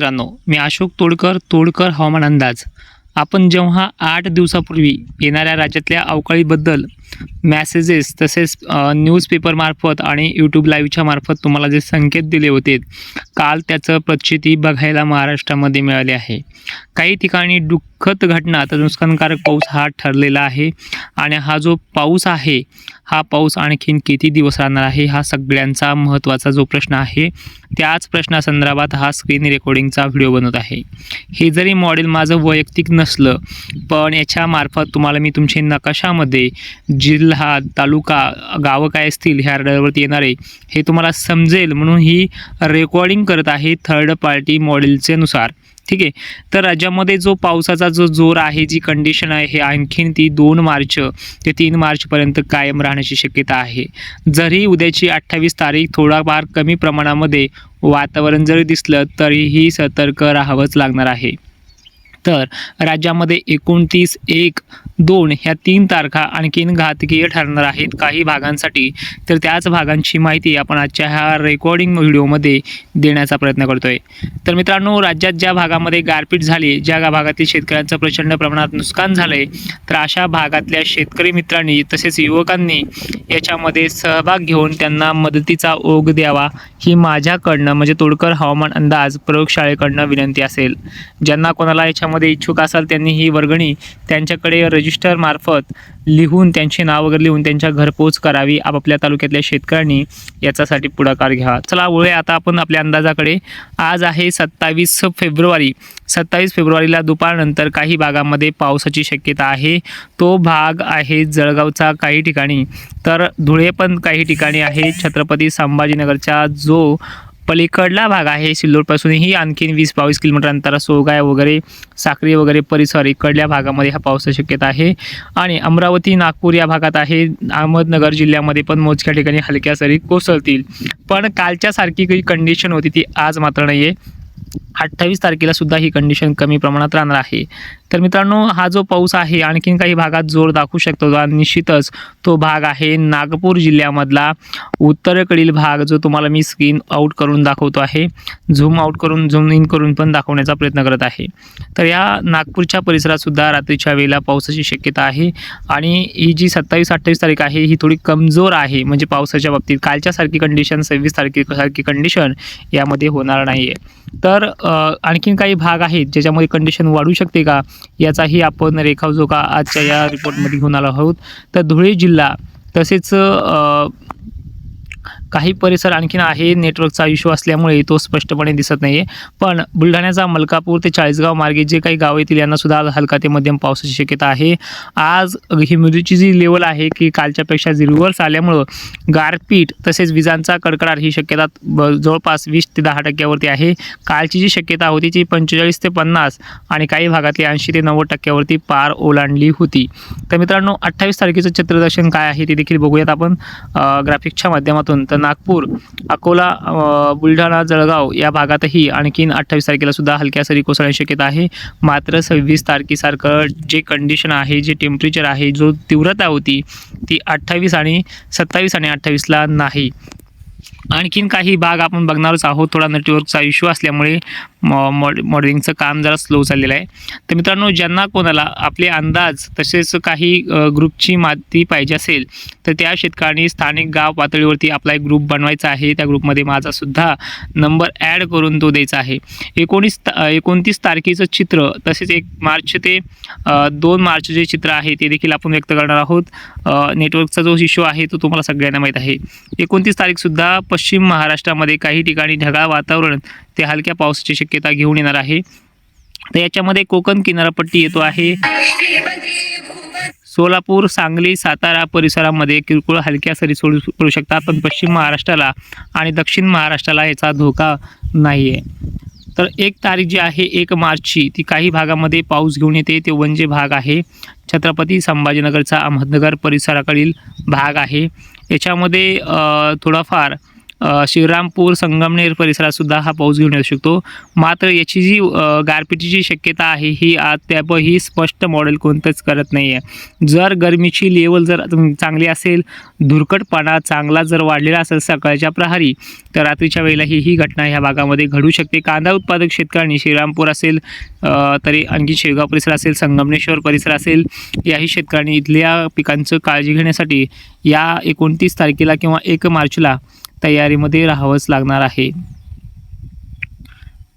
मित्रांनो मी अशोक तोडकर तोडकर हवामान अंदाज. आपण जेव्हा आठ दिवसापूर्वी येणाऱ्या राज्यातल्या अवकाळीबद्दल मॅसेजेस तसेच न्यूजपेपरमार्फत आणि यूट्यूब लाईव्हच्या मार्फत तुम्हाला जे संकेत दिले होते काल त्याचं प्रचिती बघायला महाराष्ट्रामध्ये मिळाली आहे. काही ठिकाणी दुःखद घटना तर नुकसानकारक पाऊस हा ठरलेला आहे आणि हा जो पाऊस आहे हा पाऊस आणखीन किती दिवस राहणार आहे हा सगळ्यांचा महत्त्वाचा जो प्रश्न आहे त्याच प्रश्नासंदर्भात हा स्क्रीन रेकॉर्डिंगचा व्हिडिओ बनवत आहे. हे जरी मॉडेल माझं वैयक्तिक नसलं पण याच्यामार्फत तुम्हाला मी तुमचे नकाशामध्ये जी जिल्हा तालुका गावं काय असतील ह्या रडारवरती येणारे हे तुम्हाला समजेल. म्हणून ही रेकॉर्डिंग करत आहे थर्ड पार्टी मॉडेलचे नुसार. ठीक आहे? तर राज्यामध्ये जो पावसाचा जो जोर आहे जी कंडिशन आहे हे आणखीन ती दोन मार्च ते तीन मार्चपर्यंत कायम राहण्याची शक्यता आहे. जरी उद्याची अठ्ठावीस तारीख थोडाफार कमी प्रमाणामध्ये वातावरण जरी दिसलं तरीही सतर्क राहावंच लागणार आहे. तर राज्यामध्ये एकोणतीस एक दोन ह्या तीन तारखा आणखीन घातकीय ठरणार आहेत काही भागांसाठी. तर त्याच भागांची माहिती आपण आजच्या ह्या रेकॉर्डिंग व्हिडिओमध्ये देण्याचा प्रयत्न करतोय. तर मित्रांनो राज्यात ज्या भागामध्ये गारपीट झाली ज्या भागातील शेतकऱ्यांचं प्रचंड प्रमाणात नुकसान झालं आहे तर अशा भागातल्या शेतकरी मित्रांनी तसेच युवकांनी याच्यामध्ये सहभाग घेऊन त्यांना मदतीचा ओघ द्यावा ही माझ्याकडनं म्हणजे तोडकर हवामान अंदाज प्रयोगशाळेकडनं विनंती असेल. ज्यांना कोणाला याच्या याच्यामध्ये इच्छुक असाल त्यांनी ही वर्गणी त्यांच्याकडे रजिस्टर मार्फत लिहून त्यांचे नाव वगैरे लिहून त्यांच्या घरपोच करावी आपापल्या तालुक्यातल्या शेतकऱ्यांनी याच्यासाठी पुढाकार घ्यावा चला वळूया आता आपण आपल्या अंदाजाकडे. आज आहे सत्तावीस फेब्रुवारी. सत्तावीस फेब्रुवारीला दुपारनंतर काही भागामध्ये पावसाची शक्यता आहे. तो भाग आहे जळगावचा काही ठिकाणी. तर धुळे पण काही ठिकाणी आहे. छत्रपती संभाजीनगरचा जो पलीकडला भाग आहे सिल्लोडपासूनही आणखीन वीस बावीस किलोमीटर अंतर सोगाय वगैरे साक्री वगैरे परिसर इकडल्या भागामध्ये हा पावसाची शक्यता आहे. आणि अमरावती नागपूर या भागात आहे. अहमदनगर जिल्ह्यामध्ये पण मोजक्या ठिकाणी हलक्या सरी कोसळतील. पण कालच्या सारखी काही कंडिशन होती ती आज मात्र नाही आहे अठ्ठावीस तारखेला सुद्धा ही कंडिशन कमी प्रमाणात राहणार आहे. तर मित्रांनो हा जो पाऊस आहे आणखीन काही भागात जोर दाखवू शकतो. आणि निश्चितच तो भाग आहे नागपूर जिल्ह्यामधला. उत्तरेकडील भाग जो तुम्हाला मी स्क्रीन आऊट करून दाखवतो आहे झूम आऊट करून झूम इन करून पण दाखवण्याचा प्रयत्न करत आहे. तर या नागपूरच्या परिसरातसुद्धा रात्रीच्या वेळेला पावसाची शक्यता आहे आणि ही जी सत्तावीस अठ्ठावीस तारीख आहे ही थोडी कमजोर आहे. म्हणजे पावसाच्या बाबतीत कालच्यासारखी कंडिशन सव्वीस तारखेसारखी कंडिशन यामध्ये होणार नाही आहे तर आणखीन काही भाग आहेत ज्याच्यामध्ये कंडिशन वाढू शकते का? याचाही आपण रेखावजोखा आजच्या या रिपोर्टमध्ये घेऊन आलो आहोत. तर धुळे जिल्हा तसेच काही परिसर आणखीन आहे. नेटवर्कचा इश्यू असल्यामुळे तो स्पष्टपणे दिसत नाही आहे पण बुलढाण्याचा मलकापूर ते चाळीसगाव मार्गे जे काही गाव येतील यांनासुद्धा आज हलका ते मध्यम पावसाची शक्यता आहे. आज ह्युमिडिटीची जी लेवल आहे की कालच्यापेक्षा जी रिव्हर्स आल्यामुळं गारपीट तसेच विजांचा कडकडाट ही शक्यता ब- जवळपास वीस ते दहा टक्क्यावरती आहे. कालची जी शक्यता होती ती पंचेचाळीस ते पन्नास आणि काही भागातली ऐंशी ते नव्वद टक्क्यावरती पार ओलांडली होती. तर मित्रांनो अठ्ठावीस तारखेचं चित्रदर्शन काय आहे ते देखील बघूयात आपण ग्राफिक्सच्या माध्यमातून. तर नागपूर अकोला बुलढाणा जळगाव या भागातही आणखीन अठ्ठावीस तारखेला सुद्धा हलक्या सरी कोसळण्याची शक्यता आहे. मात्र सव्वीस तारखेसारखं जे कंडिशन आहे जे टेम्परेचर आहे जो तीव्रता होती ती अठ्ठावीस आणि सत्तावीस आणि अठ्ठावीसला नाही. आणखीन काही भाग आपण बघणारच आहोत. थोडा नेटवर्कचा इश्यू असल्यामुळे मॉ मॉड मॉडेलिंगचं काम जरा स्लो चाललेलं आहे. तर मित्रांनो ज्यांना कोणाला आपले अंदाज तसेच काही ग्रुपची माहिती पाहिजे असेल तर त्या शेतकऱ्यांनी स्थानिक गाव पातळीवरती आपला एक ग्रुप बनवायचा आहे. त्या ग्रुपमध्ये माझासुद्धा नंबर ॲड करून तो द्यायचा आहे. एकोणीस ता एकोणतीस तारखेचं चित्र तसेच एक मार्च ते दोन मार्च जे चित्र आहे ते देखील आपण व्यक्त करणार आहोत. नेटवर्कचा जो इश्यू आहे तो तुम्हाला सगळ्यांना माहीत आहे. एकोणतीस तारीखसुद्धा पश्चिम महाराष्ट्रामध्ये काही ठिकाणी ढगाळ वातावरण ते हलक्या पावसाची शक्यता घेऊन येणार आहे. तर याच्यामध्ये कोकण किनारपट्टी येतो आहे. सोलापूर सांगली सातारा परिसरामध्ये किरकोळ हलक्या सरी सोडू पडू शकतात. पण पश्चिम महाराष्ट्राला आणि दक्षिण महाराष्ट्राला याचा धोका नाही आहे तर एक तारीख जी आहे एक मार्चची ती काही भागामध्ये पाऊस घेऊन येते. ते वंजे भाग आहे. छत्रपती संभाजीनगरचा अहमदनगर परिसराकडील भाग आहे. याच्यामध्ये थोडाफार श्रीरामपूर संगमनेर परिसरातसुद्धा हा पाऊस घेऊन येऊ शकतो. मात्र याची जी गारपिटीची शक्यता आहे ही अद्याप ही स्पष्ट मॉडेल कोणतंच करत नाही आहे जर गरमीची लेवल जर चांगली असेल धुरकटपणा चांगला जर वाढलेला असेल सकाळच्या प्रहारी तर रात्रीच्या वेळेला ही ही घटना ह्या भागामध्ये घडू शकते. कांदा उत्पादक शेतकऱ्यांनी श्रीरामपूर असेल तरी आणखी शेगाव परिसर असेल संगमनेश्वर परिसर असेल याही शेतकऱ्यांनी इथल्या पिकांचं काळजी घेण्यासाठी या एकोणतीस तारखेला किंवा एक मार्चला तयारीमध्ये राहावंच लागणार आहे.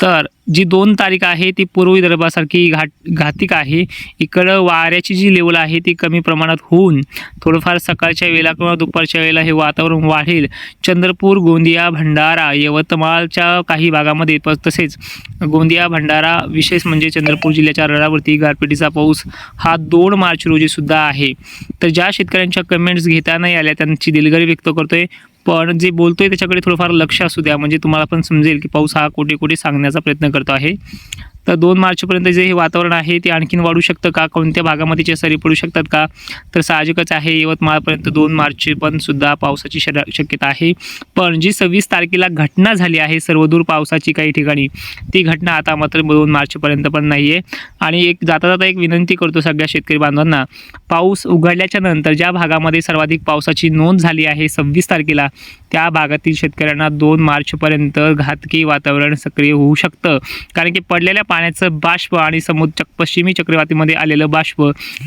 तर जी दोन तारीख आहे ती पूर्व विदर्भासारखी घाट घातिक आहे. इकडं वाऱ्याची जी लेवल आहे ती कमी प्रमाणात होऊन थोडंफार सकाळच्या वेळेला किंवा दुपारच्या वेळेला हे वातावरण वाढेल. चंद्रपूर गोंदिया भंडारा यवतमाळच्या काही भागामध्ये तसेच गोंदिया भंडारा विशेष म्हणजे चंद्रपूर जिल्ह्याच्या रडावरती गारपिटीचा पाऊस हा दोन मार्च रोजी सुद्धा आहे. तर ज्या शेतकऱ्यांच्या कमेंट्स घेता नाही आल्या त्यांची दिलगरी व्यक्त करतोय. पण जे बोलतोय त्याच्याकडे थोडंफार लक्ष असू द्या. म्हणजे तुम्हाला पण समजेल की पाऊस हा कोठे कोठे सांगण्याचा प्रयत्न करतो आहे. तर दोन मार्चपर्यंत जे हे वातावरण आहे ते आणखीन वाढू शकतं का? कोणत्या भागामध्ये जे सरी पडू शकतात का? तर साहजिकच आहे यवतमाळपर्यंत दोन मार्च पण सुद्धा पावसाची शक्यता आहे. पण जी सव्वीस तारखेला घटना झाली आहे सर्वदूर पावसाची काही ठिकाणी ती घटना आता मात्र दोन मार्चपर्यंत पण नाही आहे आणि एक जाता जाता एक विनंती करतो सगळ्या शेतकरी बांधवांना पाऊस उघडल्याच्या नंतर ज्या भागामध्ये सर्वाधिक पावसाची नोंद झाली आहे सव्वीस तारखेला त्या भागातील शेतकऱ्यांना दोन मार्चपर्यंत घातकी वातावरण सक्रिय होऊ शकतं. कारण की पडलेल्या पाण्याचं बाष्प आणि समुद्र पश्चिमी चक्रवातीमध्ये आलेलं बाष्प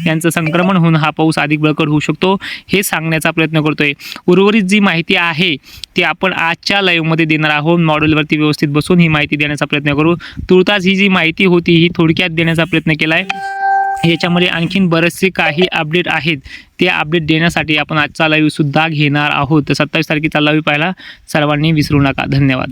यांचं संक्रमण होऊन हा पाऊस अधिक बळकट होऊ शकतो हे सांगण्याचा प्रयत्न करतोय. उर्वरित जी माहिती आहे ती आपण आजच्या लाईव्हमध्ये देणार आहोत. मॉडेलवरती व्यवस्थित बसून ही माहिती देण्याचा प्रयत्न करू. तुर्तास ही जी माहिती होती ही थोडक्यात देण्याचा प्रयत्न केला आहे याच्यामध्ये आणखीन बरेचसे काही अपडेट आहेत. ते अपडेट देण्यासाठी आपण आजचा लाईव्ह सुद्धा घेणार आहोत. तर सत्तावीस तारखेचा लाईव्ह पाहायला सर्वांनी विसरू नका. धन्यवाद.